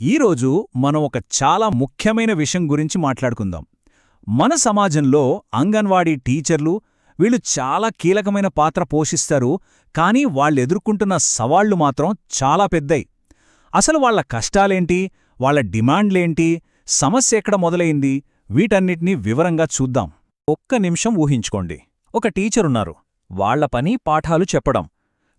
ఈరోజు మనం ఒక చాలా ముఖ్యమైన విషయం గురించి మాట్లాడుకుందాం. మన సమాజంలో అంగన్వాడీ టీచర్లు వీళ్ళు చాలా కీలకమైన పాత్ర పోషిస్తారు కానీ వాళ్ళెదుర్కొంటున్న సవాళ్ళు మాత్రం చాలా పెద్దయి. అసలు వాళ్ళ కష్టాలేంటి? వాళ్ళ డిమాండ్లేంటి? సమస్య ఎక్కడ మొదలైంది? వీటన్నిటినీ వివరంగా చూద్దాం. ఒక్క నిమిషం ఊహించుకోండి. ఒక టీచరున్నారు వాళ్ళ పని పాఠాలు చెప్పడం.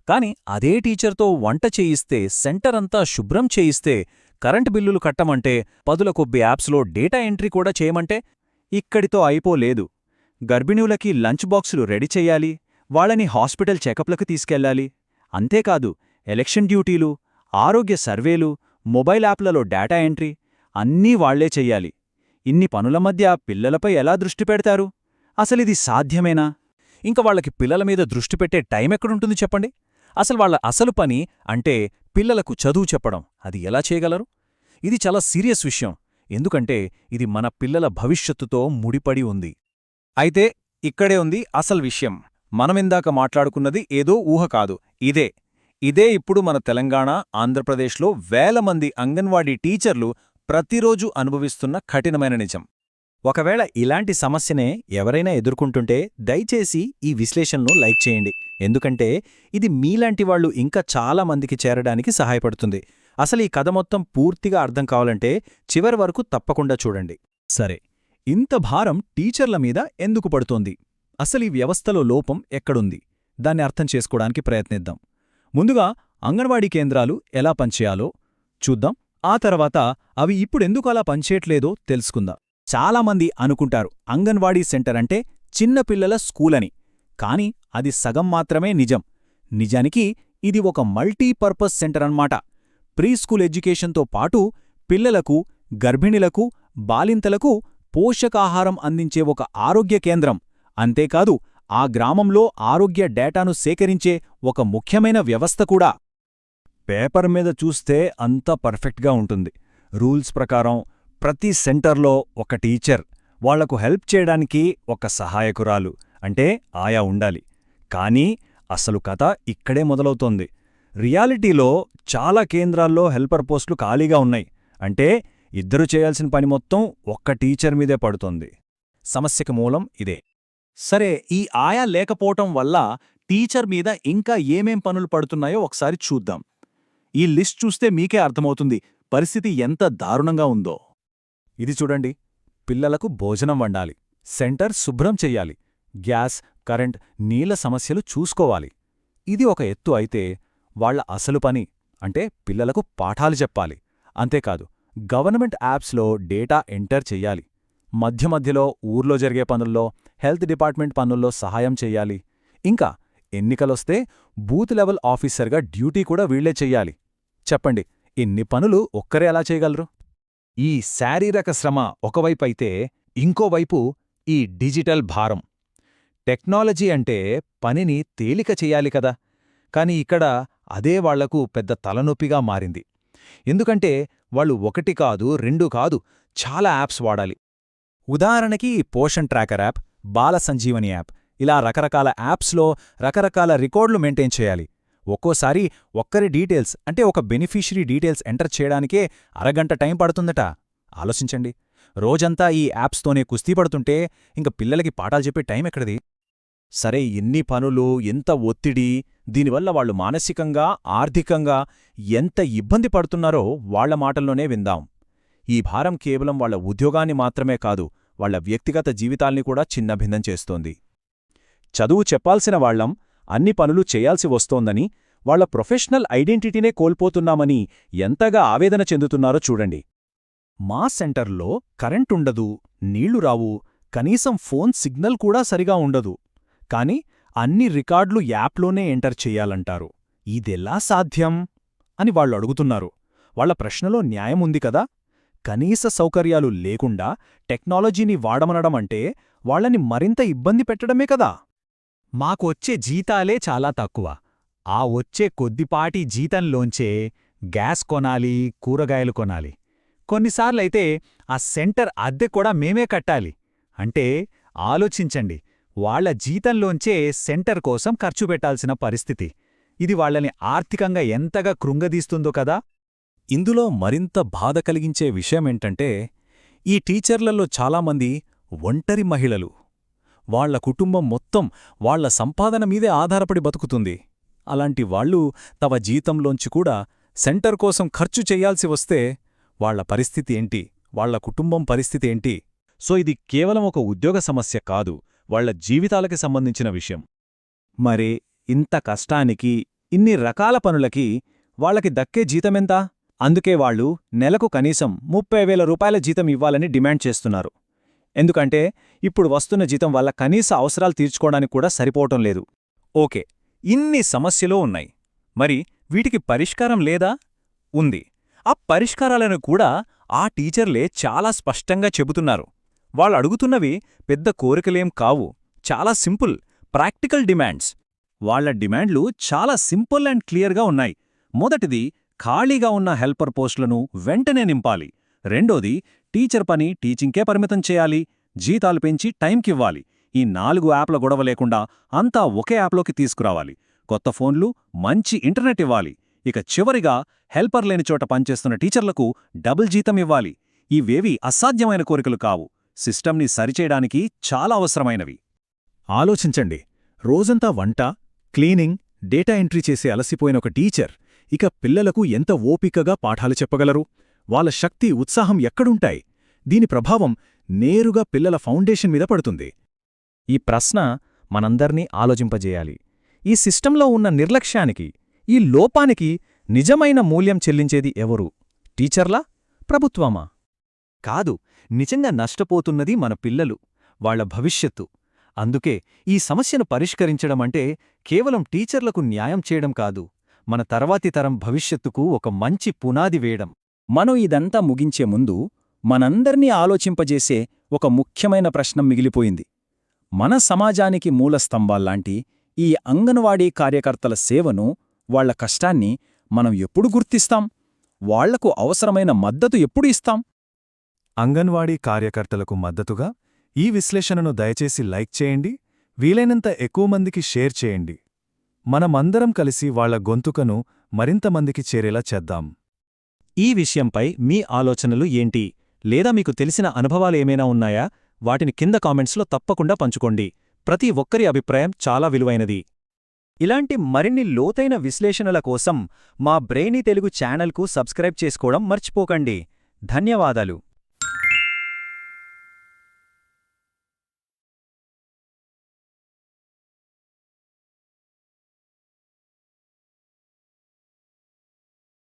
కాని అదే టీచర్తో వంట చేయిస్తే సెంటర్ అంతా శుభ్రం చేయిస్తే కరెంటు బిల్లులు కట్టమంటే పదుల కొబ్బి యాప్స్లో డేటా ఎంట్రీ కూడా చేయమంటే ఇక్కడితో అయిపోలేదు. గర్భిణులకి లంచ్ బాక్సులు రెడీ చెయ్యాలి వాళ్ళని హాస్పిటల్ చెకప్లకు తీసుకెళ్ళాలి అంతేకాదు ఎలక్షన్ డ్యూటీలు ఆరోగ్య సర్వేలు మొబైల్ యాప్లలో డేటా ఎంట్రీ అన్నీ వాళ్ళే చెయ్యాలి ఇన్ని పనుల మధ్య పిల్లలపై ఎలా దృష్టి పెడతారు? అసలిది సాధ్యమేనా? ఇంక వాళ్ళకి పిల్లల మీద దృష్టి పెట్టే టైం ఎక్కడుంటుంది చెప్పండి? అసలు వాళ్ళ అసలు పని అంటే పిల్లలకు చదువు చెప్పడం. అది ఎలా చేయగలరు? ఇది చాలా సీరియస్ విషయం. ఎందుకంటే ఇది మన పిల్లల భవిష్యత్తుతో ముడిపడి ఉంది. అయితే ఇక్కడే ఉంది అసలు విషయం. మనమిందాక మాట్లాడుకున్నది ఏదో ఊహ కాదు. ఇదే. ఇదే ఇప్పుడు మన తెలంగాణ ఆంధ్రప్రదేశ్లో వేల మంది అంగన్వాడీ టీచర్లు ప్రతిరోజు అనుభవిస్తున్న కఠినమైన నిజం. ఒకవేళ ఇలాంటి సమస్యనే ఎవరైనా ఎదుర్కొంటుంటే దయచేసి ఈ విశ్లేషణను లైక్ చేయండి. ఎందుకంటే ఇది మీలాంటి వాళ్ళు ఇంకా చాలా మందికి చేరడానికి సహాయపడుతుంది. అసలు ఈ కథ మొత్తం పూర్తిగా అర్థం కావాలంటే చివరి వరకు తప్పకుండా చూడండి. సరే ఇంత భారం టీచర్ల మీద ఎందుకు పడుతోంది? అసలు ఈ వ్యవస్థలో లోపం ఎక్కడుంది? దాన్ని అర్థం చేసుకోవడానికి ప్రయత్నిద్దాం. ముందుగా అంగన్వాడీ కేంద్రాలు ఎలా పనిచేయాలో చూద్దాం. ఆ తర్వాత అవి ఇప్పుడెందుకు అలా పనిచేయట్లేదో తెలుసుకుందాం. చాలామంది అనుకుంటారు అంగన్వాడీ సెంటర్ అంటే చిన్నపిల్లల స్కూలని. కాని అది సగం మాత్రమే నిజం. నిజానికి ఇది ఒక మల్టీపర్పస్ సెంటర్ అన్నమాట. ప్రీస్కూల్ ఎడ్యుకేషన్తో పాటు పిల్లలకు గర్భిణిలకు బాలింతలకు పోషకాహారం అందించే ఒక ఆరోగ్య కేంద్రం. అంతేకాదు ఆ గ్రామంలో ఆరోగ్య డేటాను సేకరించే ఒక ముఖ్యమైన వ్యవస్థ కూడా. పేపర్ మీద చూస్తే అంతా పర్ఫెక్ట్గా ఉంటుంది. రూల్స్ ప్రకారం ప్రతి సెంటర్లో ఒక టీచర్. వాళ్ళకు హెల్ప్ చేయడానికి ఒక సహాయకురాలు. అంటే ఆయా ఉండాలి. కానీ అసలు కథ ఇక్కడే మొదలవుతోంది. రియాలిటీలో చాలా కేంద్రాల్లో హెల్పర్ పోస్టులు ఖాళీగా ఉన్నాయి. అంటే ఇద్దరు చేయాల్సిన పని మొత్తం ఒక్క టీచర్ మీదే పడుతోంది. సమస్యకు మూలం ఇదే. సరే ఈ ఆయా లేకపోవటం వల్ల టీచర్ మీద ఇంకా ఏమేం పనులు పడుతున్నాయో ఒకసారి చూద్దాం. ఈ లిస్ట్ చూస్తే మీకే అర్థమవుతుంది పరిస్థితి ఎంత దారుణంగా ఉందో. ఇది చూడండి. పిల్లలకు భోజనం వండాలి. సెంటర్ శుభ్రం చెయ్యాలి గ్యాస్ కరెంట్ నీళ్ళ సమస్యలు చూసుకోవాలి. ఇది ఒక ఎత్తు అయితే వాళ్ళ అసలు పని అంటే పిల్లలకు పాఠాలు చెప్పాలి. అంతేకాదు గవర్నమెంట్ యాప్స్లో డేటా ఎంటర్ చెయ్యాలి. మధ్య మధ్యలో ఊర్లో జరిగే పనుల్లో హెల్త్ డిపార్ట్మెంట్ పనుల్లో సహాయం చెయ్యాలి. ఇంకా ఎన్నికలొస్తే బూత్ లెవెల్ ఆఫీసర్గా డ్యూటీ కూడా వీళ్ళే చెయ్యాలి. చెప్పండి ఇన్ని పనులు ఒక్కరే ఎలా చేయగలరు? ఈ శారీరక శ్రమ ఒకవైపైతే ఇంకోవైపు ఈ డిజిటల్ భారం. టెక్నాలజీ అంటే పనిని తేలిక చెయ్యాలి కదా. కాని ఇక్కడ అదే వాళ్ళకు పెద్ద తలనొప్పిగా మారింది. ఎందుకంటే వాళ్ళు ఒకటి కాదు రెండు కాదు చాలా యాప్స్ వాడాలి. ఉదాహరణకి Poshan tracker app Bala Sanjeevani app. ఇలా రకరకాల యాప్స్లో రకరకాల రికార్డులు మెయింటైన్ చేయాలి. ఒక్కోసారి ఒక్కరి డీటెయిల్స్ అంటే ఒక బెనిఫిషరీ డీటెయిల్స్ ఎంటర్ చేయడానికే అరగంట టైం పడుతుందట. ఆలోచించండి. రోజంతా ఈ యాప్స్తోనే కుస్తీ పడుతుంటే ఇంక పిల్లలకి పాఠాలు చెప్పే టైం ఎక్కడిది? సరే ఎన్ని పనులు ఎంత ఒత్తిడి దీనివల్ల వాళ్ళు మానసికంగా ఆర్థికంగా ఎంత ఇబ్బంది పడుతున్నారో వాళ్ళ మాటల్లోనే విందాం. ఈ భారం కేవలం వాళ్ళ ఉద్యోగాన్ని మాత్రమే కాదు వాళ్ళ వ్యక్తిగత జీవితాల్ని కూడా చిన్నభిన్నం చేస్తోంది. చదువు చెప్పాల్సిన వాళ్ళం అన్ని పనులు చేయాల్సి వస్తోందని వాళ్ళ ప్రొఫెషనల్ ఐడెంటిటీనే కోల్పోతున్నామని ఎంతగా ఆవేదన చెందుతున్నారో చూడండి. మా సెంటర్లో కరెంటుండదు నీళ్ళు రావు కనీసం ఫోన్ సిగ్నల్ కూడా సరిగా ఉండదు. కాని అన్ని రికార్డులు యాప్లోనే ఎంటర్ చెయ్యాలంటారు ఇదెలా సాధ్యం? అని వాళ్ళు అడుగుతున్నారు. వాళ్ళ ప్రశ్నలో న్యాయముంది కదా? కనీస సౌకర్యాలు లేకుండా టెక్నాలజీని వాడమనడమంటే వాళ్ళని మరింత ఇబ్బంది పెట్టడమే కదా? మాకొచ్చే జీతాలే చాలా తక్కువ. ఆ వచ్చే కొద్దిపాటి జీతంలోంచే గ్యాస్ కొనాలి కూరగాయలు కొనాలి. కొన్నిసార్లైతే ఆ సెంటర్ అద్దె కూడా మేమే కట్టాలి. అంటే ఆలోచించండి. వాళ్ళ జీతంలోంచే సెంటర్ కోసం ఖర్చు పెట్టాల్సిన పరిస్థితి. ఇది వాళ్ళని ఆర్థికంగా ఎంతగా కృంగదీస్తుందో కదా. ఇందులో మరింత బాధ కలిగించే విషయమేంటంటే ఈ టీచర్లలో చాలామంది ఒంటరి మహిళలు. వాళ్ళ కుటుంబం మొత్తం వాళ్ళ సంపాదన మీదే ఆధారపడి బతుకుతుంది. అలాంటి వాళ్ళు తమ జీతంలోంచి కూడా సెంటర్ కోసం ఖర్చు చెయ్యాల్సి వస్తే వాళ్ళ పరిస్థితి ఏంటి? వాళ్ళ కుటుంబం పరిస్థితి ఏంటి? సో ఇది కేవలం ఒక ఉద్యోగ సమస్య కాదు. వాళ్ళ జీవితాలకి సంబంధించిన విషయం. మరి ఇంత కష్టానికి ఇన్ని రకాల పనులకి వాళ్ళకి దక్కే జీతమెంత? అందుకే వాళ్ళు నెలకు కనీసం ముప్పై వేల రూపాయల జీతం ఇవ్వాలని డిమాండ్ చేస్తున్నారు. ఎందుకంటే ఇప్పుడు వస్తున్న జీతం వల్ల కనీస అవసరాలు తీర్చుకోవడానికి కూడా సరిపోవటం లేదు. ఓకే ఇన్ని సమస్యలు ఉన్నాయి. మరి వీటికి పరిష్కారం లేదా? ఉంది. ఆ పరిష్కారాలను కూడా ఆ టీచర్లే చాలా స్పష్టంగా చెబుతున్నారు. వాళ్ళు అడుగుతున్నవి పెద్ద కోరికలేం కావు. చాలా సింపుల్ ప్రాక్టికల్ డిమాండ్స్. వాళ్ళ డిమాండ్లు చాలా సింపుల్ అండ్ క్లియర్గా ఉన్నాయి. మొదటిది ఖాళీగా ఉన్న హెల్పర్ పోస్టులను వెంటనే నింపాలి. రెండోది టీచర్ పని టీచింగ్కే పరిమితం చేయాలి. జీతాలు పెంచి టైంకివ్వాలి. ఈ నాలుగు యాప్ల గొడవ లేకుండా అంతా ఒకే యాప్లోకి తీసుకురావాలి. కొత్త ఫోన్లు మంచి ఇంటర్నెట్ ఇవ్వాలి. ఇక చివరిగా హెల్పర్ లేని చోట పనిచేస్తున్న టీచర్లకు డబుల్ జీతం ఇవ్వాలి. ఇవేవి అసాధ్యమైన కోరికలు కావు. సిస్టమ్ని సరిచేయడానికి చాలా అవసరమైనవి. ఆలోచించండి. రోజంతా వంట క్లీనింగ్ డేటా ఎంట్రీ చేసే అలసిపోయిన ఒక టీచర్ ఇక పిల్లలకు ఎంత ఓపికగా పాఠాలు చెప్పగలరు? వాళ్ళ శక్తి ఉత్సాహం ఎక్కడుంటాయి? దీని ప్రభావం నేరుగా పిల్లల ఫౌండేషన్ మీద పడుతుంది. ఈ ప్రశ్న మనందర్నీ ఆలోచింపజేయాలి. ఈ సిస్టంలో ఉన్న నిర్లక్ష్యానికి ఈ లోపానికి నిజమైన మూల్యం చెల్లించేది ఎవరు? టీచర్లా? ప్రభుత్వమా? కాదు నిజంగా నష్టపోతున్నది మన పిల్లలు వాళ్ళ భవిష్యత్తు. అందుకే ఈ సమస్యను పరిష్కరించడమంటే కేవలం టీచర్లకు న్యాయం చేయడం కాదు మన తర్వాతి తరం భవిష్యత్తుకు ఒక మంచి పునాది వేయడం. మనం ఇదంతా ముగించే ముందు మనందర్నీ ఆలోచింపజేసే ఒక ముఖ్యమైన ప్రశ్నం మిగిలిపోయింది. మన సమాజానికి మూలస్తంభాల్లాంటి ఈ అంగన్వాడీ కార్యకర్తల సేవను వాళ్ళ కష్టాన్ని మనం ఎప్పుడు గుర్తిస్తాం? వాళ్ళకు అవసరమైన మద్దతు ఎప్పుడు ఇస్తాం? అంగన్వాడీ కార్యకర్తలకు మద్దతుగా ఈ విశ్లేషణను దయచేసి లైక్ చేయండి వీలైనంత ఎక్కువ మందికి షేర్ చేయండి. మనమందరం కలిసి వాళ్ళ గొంతుకను మరింతమందికి చేరేలా చేద్దాం. ఈ విషయంపై మీ ఆలోచనలు ఏంటి? లేదా మీకు తెలిసిన అనుభవాలేమైనా ఉన్నాయా? వాటిని కింద కామెంట్స్లో తప్పకుండా పంచుకోండి. ప్రతి ఒక్కరి అభిప్రాయం చాలా విలువైనది. ఇలాంటి మరిన్ని లోతైన విశ్లేషణల కోసం మా బ్రెయినీ తెలుగు ఛానల్కు సబ్స్క్రైబ్ చేసుకోవడం మర్చిపోకండి. ధన్యవాదాలు.